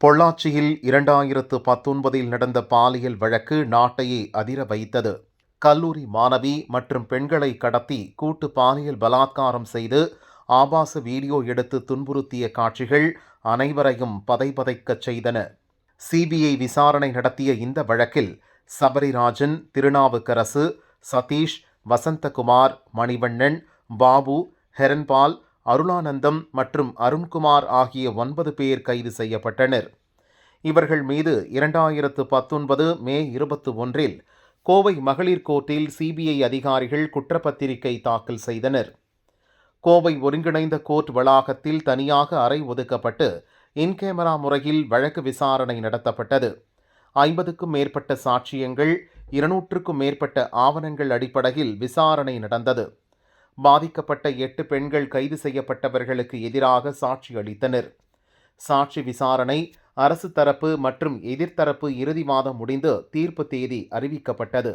பொள்ளாச்சியில் இரண்டாயிரத்து பத்தொன்பதில் நடந்த பாலியல் வழக்கு நாட்டையே அதிர வைத்தது. கல்லூரி மாணவி மற்றும் பெண்களை கடத்தி கூட்டு பாலியல் பலாத்காரம் செய்து ஆபாச வீடியோ எடுத்து துன்புறுத்திய காட்சிகள் அனைவரையும் பதைபதைக்கச் செய்தன. சிபிஐ விசாரணை நடத்திய இந்த வழக்கில் சபரிராஜன் திருநாவுக்கரசு சதீஷ் வசந்தகுமார் மணிவண்ணன் பாபு ஹெரன்பால் அருளானந்தம் மற்றும் அருண்குமார் ஆகிய ஒன்பது பேர் கைது செய்யப்பட்டனர். இவர்கள் மீது இரண்டாயிரத்து பத்தொன்பது மே இருபத்தி ஒன்றில் கோவை மகளிர் கோர்ட்டில் சிபிஐ அதிகாரிகள் குற்றப்பத்திரிகை தாக்கல் செய்தனர். கோவை ஒருங்கிணைந்த கோர்ட் வளாகத்தில் தனியாக அறை ஒதுக்கப்பட்டு இன்கேமரா முறையில் வழக்கு விசாரணை நடத்தப்பட்டது. ஐம்பதுக்கும் மேற்பட்ட சாட்சியங்கள் இருநூற்றுக்கும் மேற்பட்ட ஆவணங்கள் அடிப்படையில் விசாரணை நடந்தது. பாதிக்கப்பட்ட எட்டு பெண்கள் கைது செய்யப்பட்டவர்களுக்கு எதிராக சாட்சி அளித்தனர். சாட்சி விசாரணை அரசு தரப்பு மற்றும் எதிர்த்தரப்பு இறுதி மாதம் முடிந்து தீர்ப்பு தேதி அறிவிக்கப்பட்டது.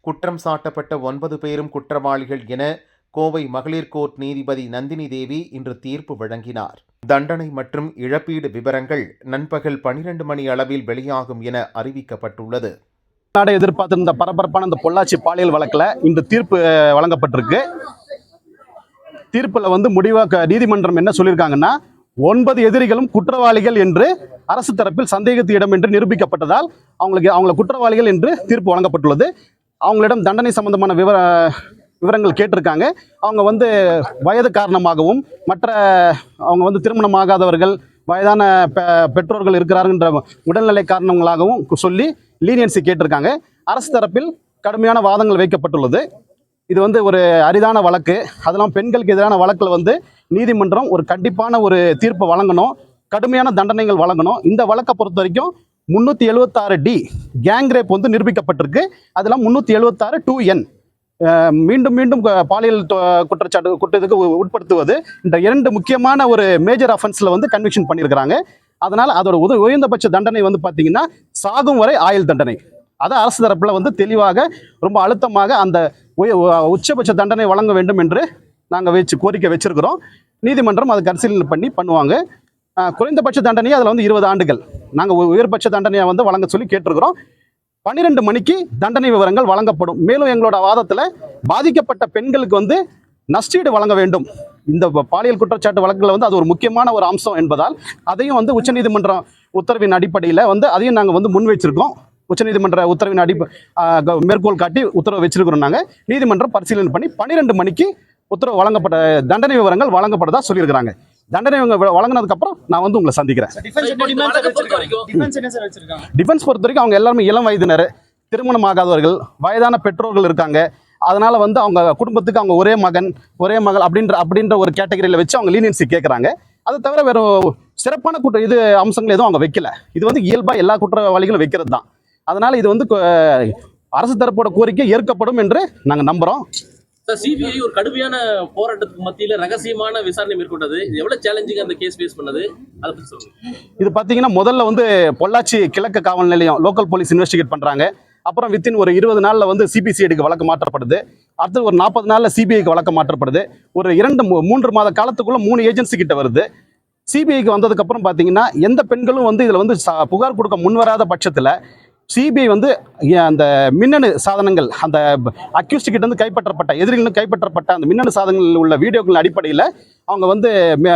குற்றம் சாட்டப்பட்ட ஒன்பது பேரும் குற்றவாளிகள் என கோவை மகளிர் கோர்ட் நீதிபதி நந்தினி தேவி இன்று தீர்ப்பு வழங்கினார். தண்டனை மற்றும் இழப்பீடு விவரங்கள் நண்பகல் பனிரெண்டு மணி அளவில் வெளியாகும் என அறிவிக்கப்பட்டுள்ளது. நாடை எதிர்பார்த்திருந்த பரபரப்பான இந்த பொள்ளாச்சி பாலியல் வழக்கில் இன்று தீர்ப்பு வழங்கப்பட்டிருக்கு. தீர்ப்பில் வந்து முடிவாக நீதிமன்றம் என்ன சொல்லியிருக்காங்கன்னா ஒன்பது எதிரிகளும் குற்றவாளிகள் என்று அரசு தரப்பில் சந்தேகத்து இடம் என்று நிரூபிக்கப்பட்டதால் அவங்களுக்கு அவங்கள குற்றவாளிகள் என்று தீர்ப்பு வழங்கப்பட்டுள்ளது. அவங்களிடம் தண்டனை சம்பந்தமான விவர விவரங்கள் கேட்டிருக்காங்க. அவங்க வந்து வயது காரணமாகவும் மற்ற அவங்க வந்து திருமணமாகாதவர்கள் வயதான பெ பெற்றோர்கள் இருக்கிறாருன்ற உடல்நிலை காரணங்களாகவும் சொல்லி லீனியன்சி கேட்டிருக்காங்க. அரசு தரப்பில் கடுமையான வாதங்கள் வைக்கப்பட்டுள்ளது. இது வந்து ஒரு அரிதான வழக்கு. அதெல்லாம் பெண்களுக்கு எதிரான வழக்கில் வந்து நீதிமன்றம் ஒரு கண்டிப்பான ஒரு தீர்ப்பை வழங்கணும். கடுமையான தண்டனைகள் வழங்கணும். இந்த வழக்கை பொறுத்த வரைக்கும் முந்நூற்றி எழுபத்தாறு டி கேங் ரேப் வந்து நிரூபிக்கப்பட்டிருக்கு. அதெல்லாம் முந்நூற்றி எழுபத்தாறு டூ என் மீண்டும் மீண்டும் பாலியல் குற்றச்சாட்டு குற்றத்துக்கு உ- உட்படுத்துவது. இந்த இரண்டு முக்கியமான ஒரு மேஜர் அஃபென்ஸில் வந்து கன்விக்ஷன் பண்ணியிருக்கிறாங்க. அதனால் அதோட உத உயர்ந்தபட்ச தண்டனை வந்து பார்த்தீங்கன்னா சாகும் வரை ஆயுள் தண்டனை. அதை அரசு தரப்பில் வந்து தெளிவாக ரொம்ப அழுத்தமாக அந்த உய உச்சபட்ச தண்டனை வழங்க வேண்டும் என்று நாங்கள் வச்சு கோரிக்கை வச்சிருக்கிறோம். நீதிமன்றம் அதை பரிசீலனை பண்ணி பண்ணுவாங்க. குறைந்தபட்ச தண்டனையை அதில் வந்து இருபது ஆண்டுகள். நாங்கள் உயர்பட்ச தண்டனையை வந்து வழங்க சொல்லி கேட்டிருக்கிறோம். பன்னிரெண்டு மணிக்கு தண்டனை விவரங்கள் வழங்கப்படும். மேலும் எங்களோட வாதத்தில் பாதிக்கப்பட்ட பெண்களுக்கு வந்து நஷ்டீடு வழங்க வேண்டும். இந்த பாலியல் குற்றச்சாட்டு வழக்குல வந்து அது ஒரு முக்கியமான ஒரு அம்சம் என்பதால் அதையும் வந்து உச்சநீதிமன்றம் உத்தரவின் அடிப்படையில் வந்து அதையும் நாங்கள் வந்து முன் வச்சிருக்கோம் உச்சநீதிமன்ற உத்தரவின் அடி மேற்கோள் காட்டி உத்தரவு வச்சிருக்கிறோம் நாங்கள் நீதிமன்றம் பரிசீலனை பண்ணி பன்னிரெண்டு மணிக்கு உத்தரவு வழங்கப்பட்ட தண்டனை விவரங்கள் வழங்கப்பட்டதா சொல்லியிருக்கிறாங்க. தண்டனை வழங்கினதுக்கு அப்புறம் நான் வந்து உங்களை சந்திக்கிறேன். டிஃபென்ஸ் பொறுத்த வரைக்கும். அவங்க எல்லாருமே இளம் வயதினர் திருமணம் ஆகாதவர்கள் வயதான பெற்றோர்கள் இருக்காங்க. அதனால வந்து அவங்க குடும்பத்துக்கு அவங்க ஒரே மகன் ஒரே மகள் அப்படின்ற அப்படின்ற ஒரு கேட்டகரியில் வச்சு அவங்க லீனியன்சி கேட்குறாங்க அதை தவிர வேற சிறப்பான குற்ற இது அம்சங்கள் எதுவும் அவங்க வைக்கல. இது வந்து இயல்பாக எல்லா குற்றவாளிகளும் வைக்கிறது தான் அதனால இது வந்து அரசு தரப்போட கோரிக்கை ஏற்கப்படும் என்று நாங்கள் நம்புகிறோம் சிபிஐ ஒரு கடுமையான போராட்டத்துக்கு மத்தியில ரகசியமான விசாரணை மேற்கொண்டது. இது எவ்வளவு சேலஞ்சிங் அந்த கேஸ் பேஸ் பண்ணது? அதை பத்தி சொல்லுங்க. இது பார்த்தீங்கன்னா முதல்ல வந்து பொள்ளாச்சி கிழக்கு காவல் நிலையம் லோக்கல் போலீஸ் இன்வெஸ்டிகேட் பண்ணுறாங்க அப்புறம் வித்தின் ஒரு இருபது நாளில் வந்து சிபிசிஐடிக்கு வழக்கு மாற்றப்படுது. அடுத்து ஒரு நாற்பது நாளில் சிபிஐக்கு வழக்கு மாற்றப்படுது. ஒரு இரண்டு மூ- மூன்று மாத காலத்துக்குள்ளே மூணு ஏஜென்சி கிட்ட வருது. சிபிஐக்கு வந்ததுக்கப்புறம் பார்த்தீங்கன்னா எந்த பெண்களும் வந்து இதில் வந்து புகார் கொடுக்க முன்வராத பட்சத்தில் சிபிஐ வந்து அந்த மின்னணு சாதனங்கள் அந்த அக்யூஸ்ட் கிட்ட இருந்து கைப்பற்றப்பட்ட எதிரிகளும் கைப்பற்றப்பட்ட அந்த மின்னணு சாதனங்களில் உள்ள வீடியோக்கள் அடிப்படையில் அவங்க வந்து மே-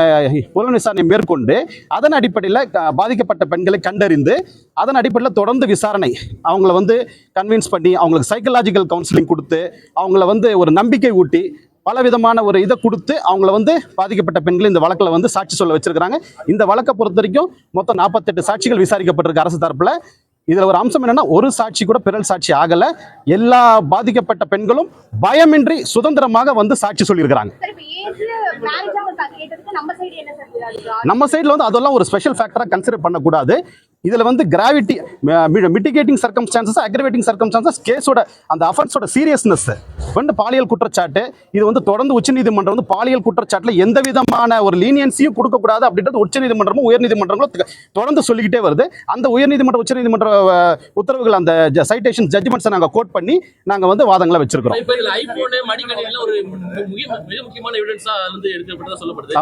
புலன் விசாரணை மேற்கொண்டு அதன் அடிப்படையில் பாதிக்கப்பட்ட பெண்களை கண்டறிந்து அதன் அடிப்படையில் தொடர்ந்து விசாரணை அவங்கள வந்து கன்வின்ஸ் பண்ணி அவங்களுக்கு சைக்கலாஜிக்கல் கவுன்சிலிங் கொடுத்து அவங்கள வந்து ஒரு நம்பிக்கை ஊட்டி பல விதமான ஒரு இதை கொடுத்து அவங்கள வந்து பாதிக்கப்பட்ட பெண்கள் இந்த வழக்கில் வந்து சாட்சி சொல்ல வச்சிருக்கிறாங்க. இந்த வழக்கை பொறுத்த வரைக்கும் மொத்தம் நாற்பத்தெட்டு சாட்சிகள் விசாரிக்கப்பட்டிருக்கு அரசு தரப்பில். இதுல ஒரு அம்சம் என்னன்னா ஒரு சாட்சி கூட பிறல் சாட்சி ஆகல. எல்லா பாதிக்கப்பட்ட பெண்களும் பயமின்றி சுதந்திரமாக வந்து சாட்சி சொல்லியிருக்கிறாங்க. நம்ம சைடில் வந்து அதெல்லாம் ஒரு ஸ்பெஷல் ஃபேக்டராக கன்சிடர் பண்ணக்கூடாது. இதில் வந்து gravity mitigating circumstances aggravating circumstances கேஸோட அந்த அஃபென்ஸோட சீரியஸ்னஸ் வந்து பாலியல் குற்றச்சாட்டு இது வந்து தொடர்ந்து உச்சநீதிமன்றம் வந்து பாலியல் குற்றச்சாட்டில் எந்த விதமான ஒரு லீனியன்சியும் கொடுக்கக்கூடாது அப்படின்றது உச்சநீதிமன்றமும் உயர்நீதிமன்றங்களும் தொடர்ந்து சொல்லிக்கிட்டே வருது. அந்த உயர்நீதிமன்ற உச்சநீதிமன்ற உத்தரவுகள் அந்த சைட்டேஷன் ஜட்ஜ்மெண்ட்ஸை நாங்கள் கோட் பண்ணி நாங்கள் வந்து வாதங்களை வச்சிருக்கிறோம்.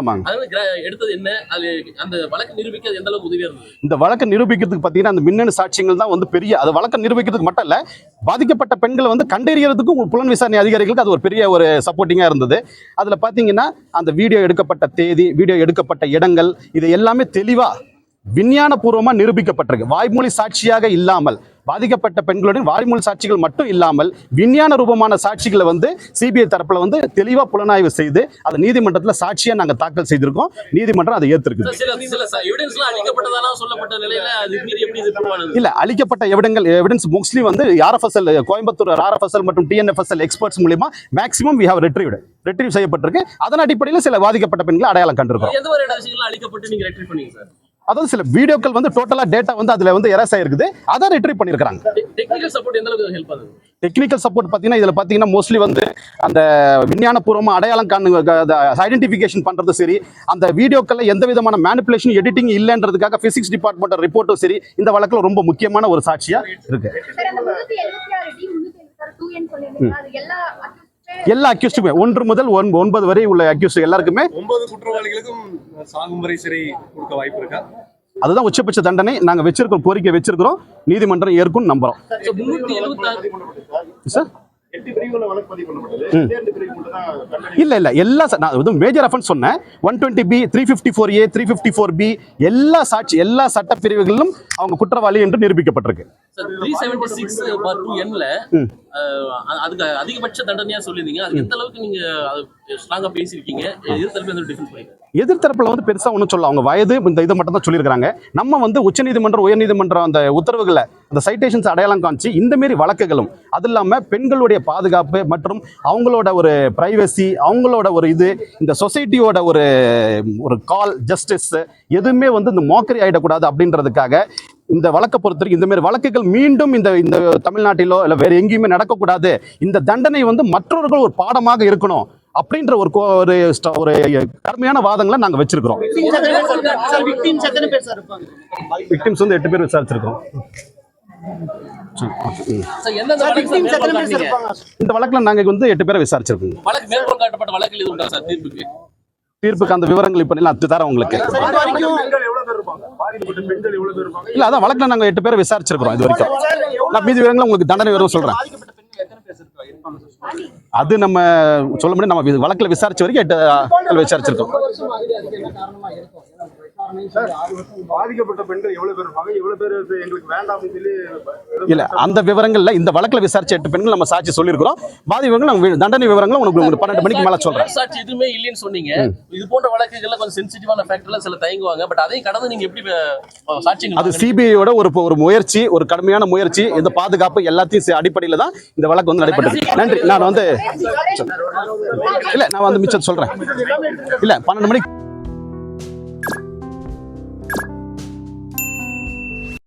ஆமாங்க. அந்த வழக்கு நிரூபிக்க நிரூபிக்கிறதுக்கு பார்த்தீங்கன்னா அந்த மின்னணு சாட்சியங்கள் தான் வந்து பெரிய அது வழக்கம் நிரூபிக்கிறதுக்கு மட்டும் இல்லை பாதிக்கப்பட்ட பெண்களை வந்து கண்டறியறதுக்கும் உங்கள் புலன் விசாரணை அதிகாரிகளுக்கு அது ஒரு பெரிய ஒரு சப்போர்ட்டிங்காக இருந்தது. அதில் பார்த்தீங்கன்னா அந்த வீடியோ எடுக்கப்பட்ட தேதி வீடியோ எடுக்கப்பட்ட இடங்கள் இது எல்லாமே தெளிவாக விஞ்ஞானபூர்வமாக நிரூபிக்கப்பட்டிருக்கு. வாய்மொழி சாட்சியாக இல்லாமல் பாதிக்கப்பட்ட பெண்களுடன் வாய்மொழி சாட்சிகள் மட்டும் இல்லாமல் விஞ்ஞான ரூபமான சாட்சிகளை வந்து சிபிஐ தரப்புல வந்து தெளிவாக புலனாய்வு செய்து அதை நீதிமன்றத்தில் சாட்சியாக நாங்கள் தாக்கல் செய்திருக்கோம். நீதிமன்றம் அதை ஏற்றிருக்குது இல்ல அளிக்கப்பட்ட எவிடங்கள் எவிடன்ஸ் மோஸ்ட்லி வந்து ஆர்எஃப்எஸ்எல் கோயம்புத்தூர் ஆர்எஃப்எஸ்எல் மற்றும் டிஎன்எஃப்எஸ்எல் எக்ஸ்பர்ட்ஸ் மூலியமா maximum we have retrieved retrieve செய்யப்பட்டிருக்கு. அதன் அடிப்படையில் சில பாதிக்கப்பட்ட பெண்களை அடையாளம் கண்டிருக்கிறோம். அதாவது சில வீடியோக்கள் வந்து டோட்டலா டேட்டா வந்து அதுல வந்து எரஸ் ஆயிருக்குது. அதை ரெட்ரீவ் பண்ணிருக்காங்க டெக்னிக்கல் சப்போர்ட் எந்த அளவுக்கு ஹெல்ப் ஆகுது? டெக்னிக்கல் சப்போர்ட் பார்த்தீங்கன்னா இதில் பார்த்தீங்கன்னா மோஸ்ட்லி வந்து அந்த விஞ்ஞானபூர்வமாக அடையாளம் காணு ஐடென்டிஃபிகேஷன் பண்ணுறது சரி அந்த வீடியோக்களில் எந்த விதமான மேனிப்புலேஷன் எடிட்டிங் இல்லைன்றதுக்காக ஃபிசிக்ஸ் டிபார்ட்மெண்ட் ரிப்போர்ட்டும் சரி இந்த வழக்கில் ரொம்ப முக்கியமான ஒரு சாட்சியாக இருக்கு. எல்லா அக்யூஸ்டுமே ஒன்று முதல் ஒன் ஒன்பது வரை உள்ள அக்யூஸ்ட் எல்லாருக்குமே. ஒன்பது குற்றவாளிகளுக்கும் சாகும் வரை சிறை கொடுக்க வாய்ப்பு இருக்கா? அதுதான் உச்சபட்ச தண்டனை. நாங்கள் வச்சிருக்கிறோம் கோரிக்கை வச்சிருக்கிறோம். நீதிமன்றம் ஏற்கும் நம்புறோம். சார் இல்ல இல்ல. எல்லா நான் இது மேஜர் அஃபென்ஸ் சொன்னேன். One twenty B three fifty four A three fifty four B எல்லா சாட்சி எல்லா சட்ட பிரிவுகளிலும் அவங்க குற்றவாளி என்று நிரூபிக்கப்பட்டிருக்கு. Three seventy six four two என்ல ம். அதுக்கு அதிகபட்ச தண்டனையா சொல்லியிருந்தீங்க. அது எந்த அளவுக்கு நீங்க ஸ்ட்ராங்கா பேசியிருக்கீங்க? எதிர்த்தரப்பு எந்த டிஃபென்ஸ் பண்ணிருக்கீங்க எதிர்த்தரப்புல வந்து பெருசா ஒன்றும் சொல்ல அவங்க வயது இந்த இதை மட்டும் தான் சொல்லியிருக்காங்க நம்ம வந்து உச்சநீதிமன்றம் உயர்நீதிமன்றம் அந்த உத்தரவுகளை அந்த சைட்டேஷன்ஸ் அடையாளம் காமிச்சு இந்த மாரி வழக்குகளும் அது இல்லாம பெண்களுடைய பாதுகாப்பு மற்றும் அவங்களோட ஒரு பிரைவசி அவங்களோட ஒரு இது இந்த சொசைட்டியோட ஒரு ஒரு கால் ஜஸ்டிஸ் எதுவுமே வந்து இந்த மோக்கரி ஆயிடக்கூடாது அப்படின்றதுக்காக இந்த வழக்கை பொறுத்த வரைக்கும் இந்த மாதிரி வழக்குகள் மீண்டும் இந்த இந்த தமிழ்நாட்டிலோ இல்லை வேற எங்கேயுமே நடக்கக்கூடாது. இந்த தண்டனை வந்து மற்றவர்கள் ஒரு பாடமாக இருக்கணும் அப்படின்ற ஒரு கோ- ஒரு ஒரு கடுமையான வாதங்களை நாங்க வச்சிருக்கிறோம். விக்டிம்ஸ் வந்து எட்டு பேர் விசாரிச்சிருக்கோம்? இந்த வழக்குல நாங்க வந்து எட்டு பேரை விசாரிச்சிருக்கோம். தீர்ப்புக்கு அந்த விவரங்கள் இப்ப நான் தரேன் உங்களுக்கு. பெண்கள் எவ்வளவு பேர் இருப்பாங்க? பாதிக்கப்பட்ட பெண்கள் எவ்வளவு பேர் இருப்பாங்க? இல்ல அதான் வழக்குல நாங்க எட்டு பேரை விசாரிச்சிருக்கிறோம் இது வரைக்கும். நான் மீதி விவரங்களை உங்களுக்கு தண்டனை விவரம் சொல்றேன். அது நம்ம சொல்ல முடியும் நம்ம வழக்குல விசாரிச்ச வரைக்கும் எட்டு விசாரிச்சிருக்கோம். பாதிக்கப்பட்ட பெண்கள் எவ்வளவு பேர் இருப்பாங்க? எவ்வளவு பேர் எங்களுக்கு வேண்டாம்னு சொல்லி இல்ல அந்த விவரங்கள்ல இந்த வழக்குல விசாரிச்ச எட்டு பெண்கள் நம்ம சாட்சி சொல்லியிருக்கிறோம். பாதி விவரங்கள் தண்டனை விவரங்களை உனக்கு உங்களுக்கு பன்னெண்டு மணிக்கு மேல சொல்றேன். சாட்சி எதுவுமே இல்லைன்னு சொன்னீங்க. இது போன்ற வழக்குகள்ல கொஞ்சம் சென்சிட்டிவான ஃபேக்டர்ல சில தயங்குவாங்க. பட் அதையும் கடந்து நீங்க எப்படி சாட்சியங்கள் அது? சிபிஐயோட ஒரு ஒரு முயற்சி ஒரு கடுமையான முயற்சி. இந்த பாதுகாப்பு எல்லாத்தையும் சே- அடிப்படையில தான் இந்த வழக்கு வந்து நடைபெற்றது. நன்றி. நான் வந்து இல்ல நான் வந்து மிச்சம் சொல்றேன். இல்ல பன்னெண்டு மணிக்கு